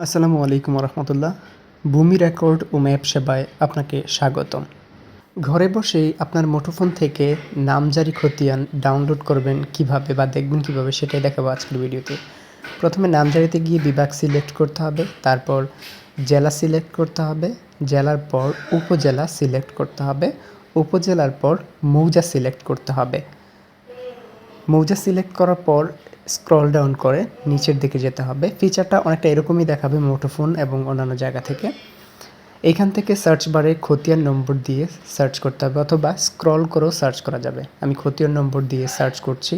আসসালামু আলাইকুম রহমতুল্লাহ ভূমি রেকর্ড ও ম্যাপ সেবায় আপনাকে স্বাগতম। ঘরে বসেই আপনার মুঠোফোন থেকে নামজারি খতিয়ান ডাউনলোড করবেন কীভাবে বা দেখবেন কীভাবে সেটাই দেখাবো আজকের ভিডিওতে। প্রথমে নামজারিতে গিয়ে বিভাগ সিলেক্ট করতে হবে, তারপর জেলা সিলেক্ট করতে হবে, জেলার পর উপজেলা সিলেক্ট করতে হবে, উপজেলার পর মৌজা সিলেক্ট করতে হবে। মৌজা সিলেক্ট করার পর স্ক্রল ডাউন করে নিচের দিকে যেতে হবে। ফিচারটা অনেকটা এরকমই দেখাবে মোটোফোন এবং অন্যান্য জায়গা থেকে। এখান থেকে সার্চ বারে খতিয়ার নম্বর দিয়ে সার্চ করতে হবে অথবা স্ক্রল করেও সার্চ করা যাবে। আমি খতিয়ার নম্বর দিয়ে সার্চ করছি।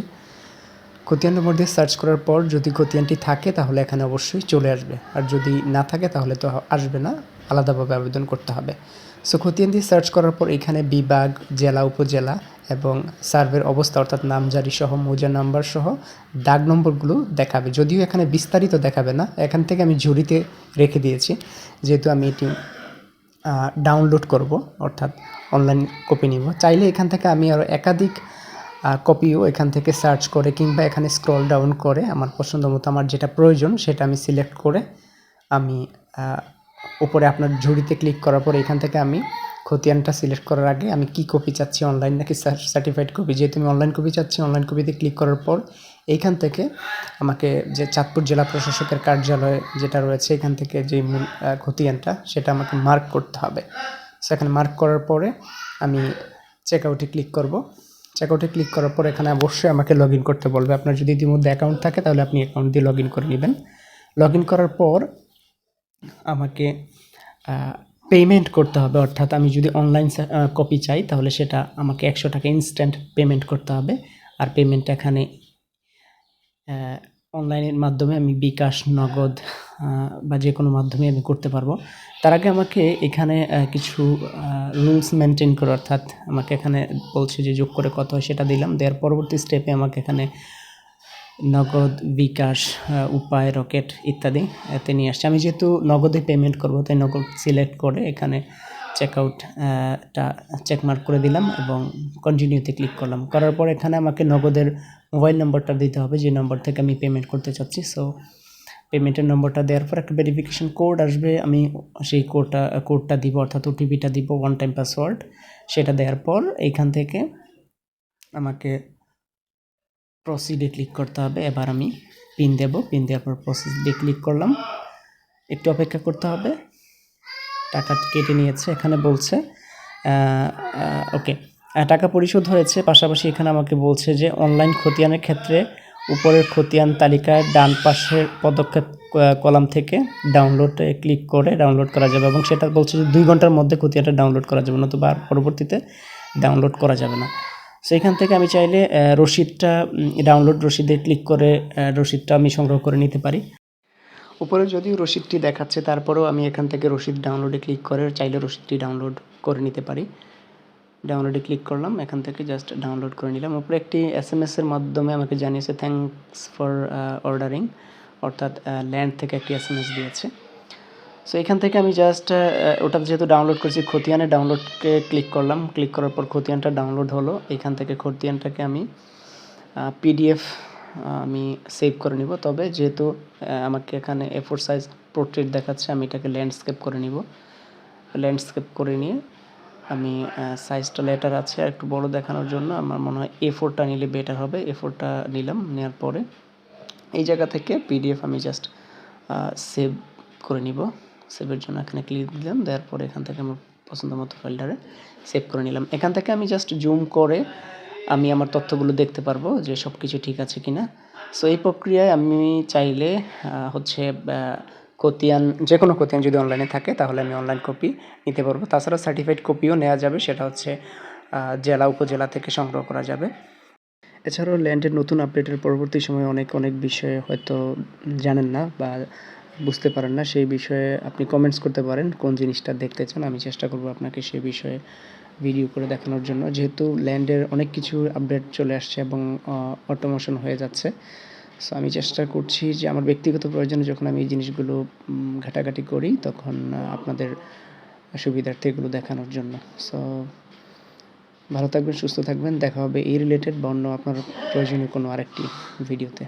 খতিয়ান নম্বর দিয়ে সার্চ করার পর যদি খতিয়ানটি থাকে, তাহলে এখানে অবশ্যই চলে আসবে। আর যদি না থাকে, তাহলে তো আসবে না। আলাদাভাবে আবেদন করতে হবে। সো খতিয়ান দিয়ে সার্চ করার পর এখানে বিভাগ, জেলা, উপজেলা এবং সার্ভের অবস্থা, অর্থাৎ নামজারি সহ মৌজা নাম্বার সহ দাগ নম্বরগুলো দেখাবে। যদিও এখানে বিস্তারিত দেখাবে না, এখান থেকে আমি ঝুড়িতে রেখে দিয়েছি। যেহেতু আমি এটি ডাউনলোড করব, অর্থাৎ অনলাইন কপি নিব। চাইলে এখান থেকে আমি আরও একাধিক কপিও এখান থেকে সার্চ করে কিংবা এখানে স্ক্রল ডাউন করে আমার পছন্দ মতো আমার যেটা প্রয়োজন সেটা আমি সিলেক্ট করে আমি উপরে আপনার ঝুড়িতে ক্লিক করার পর এখান থেকে আমি খতিয়ানটা সিলেক্ট করার আগে আমি কি কপি চাচ্ছি অনলাইন নাকি সার্টিফাইড কপি যেহেতু আমি অনলাইন কপি চাচ্ছি অনলাইন কপিতে ক্লিক করার পর এইখান থেকে আমাকে যে চাঁদপুর জেলা প্রশাসকের কার্যালয় যেটা রয়েছে, এখান থেকে যে মূল খতিয়ানটা সেটা আমাকে মার্ক করতে হবে। সেখানে মার্ক করার পরে আমি চেক আউটে ক্লিক করব। চেক আউটে ক্লিক করার পর এখানে অবশ্যই আমাকে লগ করতে বলবে। আপনার যদি ইতিমধ্যে অ্যাকাউন্ট থাকে, তাহলে আপনি অ্যাকাউন্ট দিয়ে লগ করে নেবেন। লগ করার পর আমাকে পেমেন্ট করতে হবে। অর্থাৎ আমি যদি অনলাইন কপি চাই, তাহলে সেটা আমাকে একশো টাকা ইনস্ট্যান্ট পেমেন্ট করতে হবে। আর পেমেন্ট এখানে অনলাইনের মাধ্যমে আমি বিকাশ, নগদ বা যে কোনো মাধ্যমে আমি করতে পারব। তার আগে আমাকে এখানে কিছু রুলস মেনটেন করে, অর্থাৎ আমাকে এখানে বলছে যে যোগ করে কত হয় সেটা দিলাম। দেওয়ার পরবর্তী স্টেপে আমাকে এখানে নগদ, বিকাশ উপায়, রকেট ইত্যাদি, এতে নিয়ে আসছে। আমি যেহেতু নগদে পেমেন্ট করব, তাই নগদ সিলেক্ট করে এখানে চেক আউটটা চেকমার্ক করে দিলাম এবং কন্টিনিউতে ক্লিক করলাম। করার পর এখানে আমাকে নগদের মোবাইল নম্বরটা দিতে হবে, যে নম্বর থেকে আমি পেমেন্ট করতে চাচ্ছি। সো পেমেন্টের নম্বরটা দেওয়ার পর একটা ভেরিফিকেশন কোড আসবে। আমি সেই কোডটা কোডটা দিব, অর্থাৎ ওটিপিটা দিব ওয়ান টাইম পাসওয়ার্ড সেটা দেওয়ার পর এইখান থেকে আমাকে প্রসিডে ক্লিক করতে হবে। এবার আমি পিন দেব। পিন দেওয়ার পর প্রসিডে ক্লিক করলাম। একটু অপেক্ষা করতে হবে। টাকা কেটে নিয়েছে, এখানে বলছে ওকে টাকা পরিশোধ হয়েছে, পাশাপাশি এখানে আমাকে বলছে যে অনলাইন খতিয়ানের ক্ষেত্রে উপরের খতিয়ান তালিকায় ডান পাশের পদক্ষেপ কলাম থেকে ডাউনলোডে ক্লিক করে ডাউনলোড করা যাবে এবং সেটা বলছে যে দুই ঘণ্টার মধ্যে খতিয়ানটা ডাউনলোড করা যাবে, নতুবা পরবর্তীতে ডাউনলোড করা যাবে না। সেখান থেকে আমি চাইলে রসিদটা ডাউনলোড রসিদে ক্লিক করে রসিদটা আমি সংগ্রহ করে নিতে পারি। উপরে যদিও রসিদটি দেখাচ্ছে, তারপরেও আমি এখান থেকে রসিদ ডাউনলোডে ক্লিক করে চাইলে রসিদটি ডাউনলোড করে নিতে পারি। ডাউনলোডে ক্লিক করলাম, এখান থেকে জাস্ট ডাউনলোড করে নিলাম। উপরে একটি এস এম এসের মাধ্যমে আমাকে জানিয়েছে থ্যাংকস ফর অর্ডারিং অর্থাৎ ল্যান্ড থেকে একটি এস এম এস দিয়েছে। সো এখান থেকে আমি জাস্ট ওটা যেহেতু ডাউনলোড করেছি, খতিয়ানে ডাউনলোডকে ক্লিক করলাম। ক্লিক করার পর খতিয়ানটা ডাউনলোড হলো। এখান থেকে খতিয়ানটাকে আমি পিডিএফ আমি সেভ করে নিব। তবে যেহেতু আমাকে এখানে এ ফোর সাইজ পোর্ট্রেট দেখাচ্ছে, আমি এটাকে ল্যান্ডস্কেপ করে নিব। ল্যান্ডস্কেপ করে নিয়ে আমি সাইজটা লেটার আছে আর একটু বড় দেখানোর জন্য আমার মনে হয় এ ফোরটা নিলে বেটার হবে। এ ফোরটা নিলাম নেওয়ার পরে এই জায়গা থেকে পিডিএফ আমি জাস্ট সেভ করে নিব। সেভের জন্য এখানে ক্লিক দিলাম, দেওয়ার পরে এখান থেকে আমার পছন্দ মতো ফাইলটারে সেভ করে নিলাম। এখান থেকে আমি জাস্ট জুম করে আমি আমার তথ্যগুলো দেখতে পারব যে সব কিছু ঠিক আছে কি না সো এই প্রক্রিয়ায় আমি চাইলে হচ্ছে খতিয়ান যে কোনো খতিয়ান যদি অনলাইনে থাকে, তাহলে আমি অনলাইন কপি নিতে পারব। তাছাড়া সার্টিফাইড কপিও নেওয়া যাবে, সেটা হচ্ছে জেলা, উপজেলা থেকে সংগ্রহ করা যাবে। এছাড়াও ল্যান্ডের নতুন আপডেটের পরবর্তী সময়ে অনেক অনেক বিষয়ে হয়তো জানেন না বা বুঝতে পারেন না, সেই বিষয়ে আপনি কমেন্টস করতে পারেন, কোন জিনিসটা দেখতে চান, আমি চেষ্টা করব আপনাকে সেই বিষয়ে ভিডিও করে দেখানোর জন্য। যেহেতু ল্যান্ডের অনেক কিছু আপডেট চলে আসছে এবং অটোমোশন হয়ে যাচ্ছে সো আমি চেষ্টা করছি যে আমার ব্যক্তিগত প্রয়োজনে যখন আমি এই জিনিসগুলো ঘাটাঘাটি করি, তখন আপনাদের সুবিধার্থে এগুলো দেখানোর জন্য। সো ভালো থাকবেন, সুস্থ থাকবেন, দেখা হবে এই রিলেটেড বা অন্য আপনার প্রয়োজনীয় কোনো আরেকটি ভিডিওতে